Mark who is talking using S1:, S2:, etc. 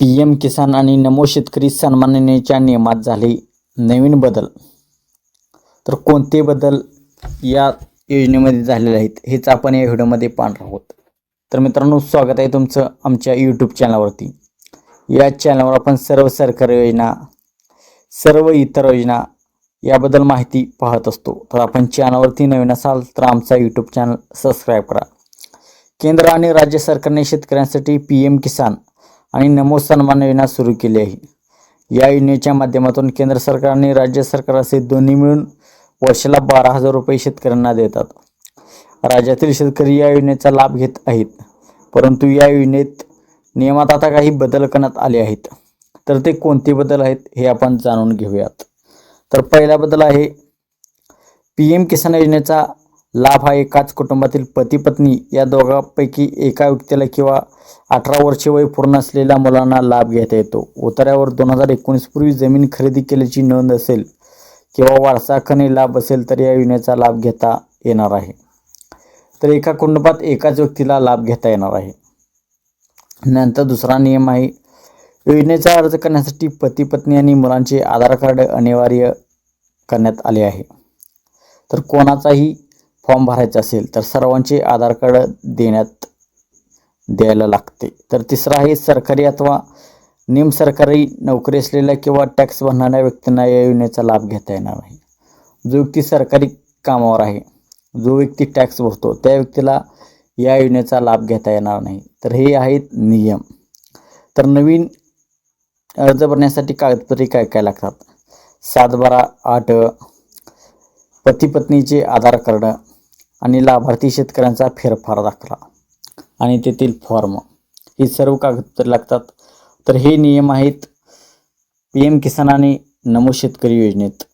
S1: P M किसान आणि नमो शेतकरी सन्मान नियमात झाले नवीन बदल. तर कोणते बदल या योजनेमध्ये झालेले आहेत हेच आपण या व्हिडिओमध्ये पाहणार आहोत. तर मित्रांनो स्वागत आहे तुमचं आमच्या यूट्यूब चॅनलवरती या चॅनलवर आपण सर्व सरकारी योजना सर्व इतर योजना याबद्दल माहिती पाहत असतो. तर आपण चॅनलवरती नवीन असाल तर आमचा यूट्यूब चॅनल सबस्क्राईब करा. केंद्र आणि राज्य सरकारने शेतकऱ्यांसाठी पी एम किसान आणि नमो सन्मान योजना सुरू केली आहे. या योजनेच्या माध्यमातून केंद्र सरकार आणि राज्य सरकार असे दोन्ही मिळून वर्षाला बारा हजार रुपये शेतकऱ्यांना देतात. राज्यातील शेतकरी या योजनेचा लाभ घेत आहेत. परंतु या योजनेत नियमात आता काही बदल करण्यात आले आहेत. तर ते कोणते बदल आहेत हे आपण जाणून घेऊयात. तर पहिला बदल आहे पी एम किसान योजनेचा लाभ हा एकाच कुटुंबातील पती पत्नी या दोघांपैकी एका व्यक्तीला किंवा अठरा वर्षे वय पूर्ण असलेल्या मुलांना लाभ घेता येतो. उतार्यावर दोन हजार एकोणीस पूर्वी जमीन खरेदी केल्याची नोंद असेल किंवा वारसाखने लाभ असेल तर या योजनेचा लाभ घेता येणार आहे. तर एका कुटुंबात एकाच व्यक्तीला लाभ घेता येणार आहे. नंतर दुसरा नियम आहे योजनेचा अर्ज करण्यासाठी पती पत्नी आणि मुलांचे आधार कार्ड अनिवार्य करण्यात आले आहे. तर कोणाचाही फॉर्म भरायचा असेल तर सर्वांचे आधार कार्ड देण्यात द्यायला लागते. तर तिसरा आहे सरकारी अथवा निमसरकारी नोकरी असलेल्या किंवा टॅक्स भरणाऱ्या व्यक्तींना या योजनेचा लाभ घेता येणार नाही. जो व्यक्ती सरकारी कामावर आहे जो व्यक्ती टॅक्स भरतो त्या व्यक्तीला या योजनेचा लाभ घेता येणार नाही. तर हे आहेत नियम. तर नवीन अर्ज भरण्यासाठी कागदपत्रे काय काय लागतात? सात बारा आठ पती पत्नीचे आधार कार्ड आणि लाभार्थी शेतकऱ्यांचा फेरफार दाखला. आणि तेथील फॉर्म ही सर्व कागदपत्रे लागतात. तर हे नियम आहेत. पी एम किसान आणि नमो शेतकरी योजनेत.